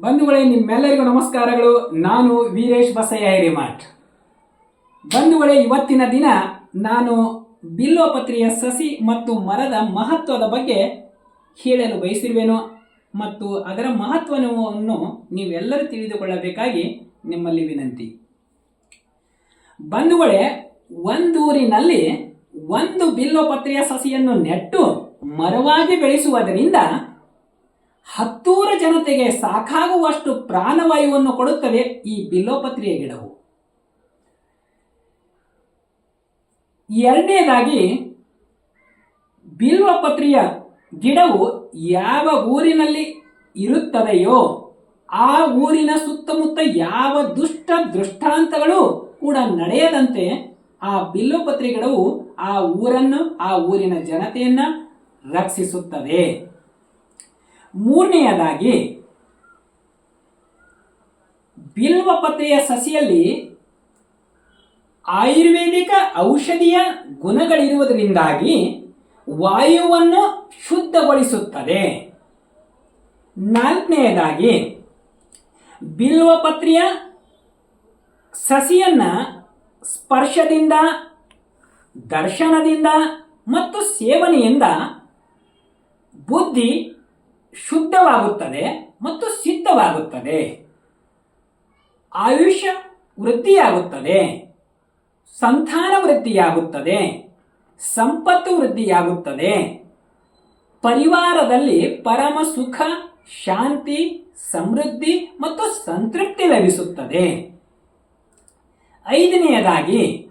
ಬಂಧುಗಳೇ, ನಿಮ್ಮೆಲ್ಲರಿಗೂ ನಮಸ್ಕಾರಗಳು. ನಾನು ವೀರೇಶ್ ಬಸಯ್ಯ ಹಿರೇಮಠ್. ಬಂಧುಗಳೇ, ಇವತ್ತಿನ ದಿನ ನಾನು ಬಿಲ್ಲೋಪತ್ರಿಯ ಸಸಿ ಮತ್ತು ಮರದ ಮಹತ್ವದ ಬಗ್ಗೆ ಹೇಳಲು ಬಯಸಿರುವೆನು ಮತ್ತು ಅದರ ಮಹತ್ವವನ್ನು ನೀವೆಲ್ಲರೂ ತಿಳಿದುಕೊಳ್ಳಬೇಕಾಗಿ ನಿಮ್ಮಲ್ಲಿ ವಿನಂತಿ. ಬಂಧುಗಳೇ, ಒಂದೂರಿನಲ್ಲಿ ಒಂದು ಬಿಲ್ಲೋಪತ್ರೆಯ ಸಸಿಯನ್ನು ನೆಟ್ಟು ಮರವಾಗಿ ಬೆಳೆಸುವುದರಿಂದ ಹತ್ತೂರ ಜನತೆಗೆ ಸಾಕಾಗುವಷ್ಟು ಪ್ರಾಣವಾಯುವನ್ನು ಕೊಡುತ್ತದೆ ಈ ಬಿಲ್ಲೋಪತ್ರಿಯ ಗಿಡವು. ಎರಡನೇದಾಗಿ, ಬಿಲ್ವಪತ್ರಿಯ ಗಿಡವು ಯಾವ ಊರಿನಲ್ಲಿ ಇರುತ್ತದೆಯೋ ಆ ಊರಿನ ಸುತ್ತಮುತ್ತ ಯಾವ ದುಷ್ಟ ದೃಷ್ಟಾಂತಗಳು ಕೂಡ ನಡೆಯದಂತೆ ಆ ಬಿಲ್ಲೋಪತ್ರಿ ಗಿಡವು ಆ ಊರನ್ನು, ಆ ಊರಿನ ಜನತೆಯನ್ನು ರಕ್ಷಿಸುತ್ತದೆ ಮೂರನೆಯದಾಗಿ ಬಿಲ್ವಪತ್ರೆಯ ಸಸಿಯಲ್ಲಿ ಆಯುರ್ವೇದಿಕ ಔಷಧಿಯ ಗುಣಗಳಿರುವುದರಿಂದಾಗಿ ವಾಯುವನ್ನು ಶುದ್ಧಗೊಳಿಸುತ್ತದೆ. ನಾಲ್ಕನೆಯದಾಗಿ ಬಿಲ್ವಪತ್ರೆಯ ಸಸಿಯನ್ನ ಸ್ಪರ್ಶದಿಂದ, ದರ್ಶನದಿಂದ ಮತ್ತು ಸೇವನೆಯಿಂದ ಬುದ್ಧಿ ಶುದ್ಧವಾಗುತ್ತದೆ ಮತ್ತು ಸಿದ್ಧವಾಗುತ್ತದೆ. ಆಯುಷ್ಯ ವೃದ್ಧಿಯಾಗುತ್ತದೆ. ಸಂತಾನ ವೃದ್ಧಿಯಾಗುತ್ತದೆ. ಸಂಪತ್ತು ವೃದ್ಧಿಯಾಗುತ್ತದೆ. ಪರಿವಾರದಲ್ಲಿ ಪರಮ ಸುಖ, ಶಾಂತಿ, ಸಮೃದ್ಧಿ ಮತ್ತು ಸಂತೃಪ್ತಿ ಲಭಿಸುತ್ತದೆ. ಐದನೆಯದಾಗಿ,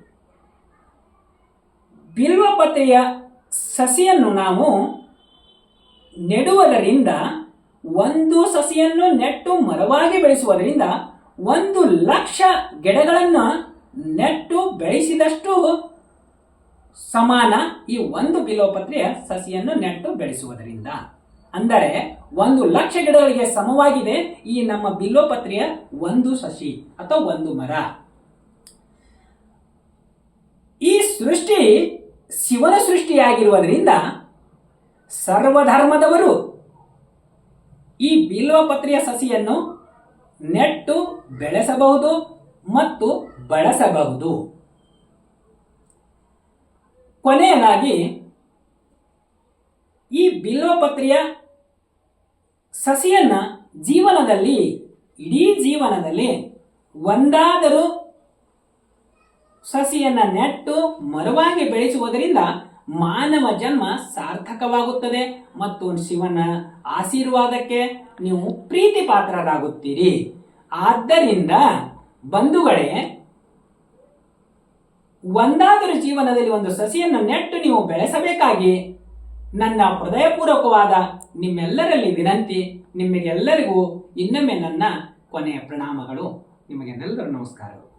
ಬಿಲ್ವಪತ್ರೆಯ ಸಸಿಯನ್ನು ನಾವು ನೆಡುವುದರಿಂದ ಒಂದು ಸಸಿಯನ್ನು ನೆಟ್ಟು ಮರವಾಗಿ ಬೆಳೆಸುವುದರಿಂದ ಒಂದು ಲಕ್ಷ ಗಿಡಗಳನ್ನು ನೆಟ್ಟು ಬೆಳೆಸಿದಷ್ಟು ಸಮಾನ ಈ ಒಂದು ಬಿಲೋಪತ್ರೆಯ ಸಸಿಯನ್ನು ನೆಟ್ಟು ಬೆಳೆಸುವುದರಿಂದ. ಅಂದರೆ ಒಂದು ಲಕ್ಷ ಗಿಡಗಳಿಗೆ ಸಮವಾಗಿದೆ ಈ ನಮ್ಮ ಬಿಲ್ಲೋಪತ್ರೆಯ ಒಂದು ಸಸಿ ಅಥವಾ ಒಂದು ಮರ. ಈ ಸೃಷ್ಟಿ ಶಿವನ ಸೃಷ್ಟಿಯಾಗಿರುವುದರಿಂದ ಸರ್ವಧರ್ಮದವರು. ಈ ಬಿಲ್ವಪತ್ರೆಯ ಸಸಿಯನ್ನು ನೆಟ್ಟು ಬೆಳೆಸಬಹುದು ಮತ್ತು ಬಳಸಬಹುದು. ಕೊನೆಯದಾಗಿ, ಈ ಬಿಲ್ವಪತ್ರೆಯ ಸಸಿಯನ್ನ ಜೀವನದಲ್ಲಿ, ಇಡೀ ಜೀವನದಲ್ಲಿ ಒಂದಾದರೂ ಸಸಿಯನ್ನು ನೆಟ್ಟು ಮರವಾಗಿ ಬೆಳೆಸುವುದರಿಂದ ಮಾನವ ಜನ್ಮ ಸಾರ್ಥಕವಾಗುತ್ತದೆ ಮತ್ತು ಶಿವನ ಆಶೀರ್ವಾದಕ್ಕೆ ನೀವು ಪ್ರೀತಿ ಪಾತ್ರರಾಗುತ್ತೀರಿ ಆದ್ದರಿಂದ ಬಂಧುಗಳೇ, ಒಂದಾದರೂ ಜೀವನದಲ್ಲಿ ಒಂದು ಸಸಿಯನ್ನು ನೆಟ್ಟು ನೀವು ಬೆಳೆಸಬೇಕಾಗಿ ನನ್ನ ಹೃದಯಪೂರ್ವಕವಾದ ನಿಮ್ಮೆಲ್ಲರಲ್ಲಿ ವಿನಂತಿ ನಿಮಗೆಲ್ಲರಿಗೂ ಇನ್ನೊಮ್ಮೆ ನನ್ನ ಕೊನೆಯ ಪ್ರಣಾಮಗಳು. ನಿಮಗೆಲ್ಲರೂ ನಮಸ್ಕಾರಗಳು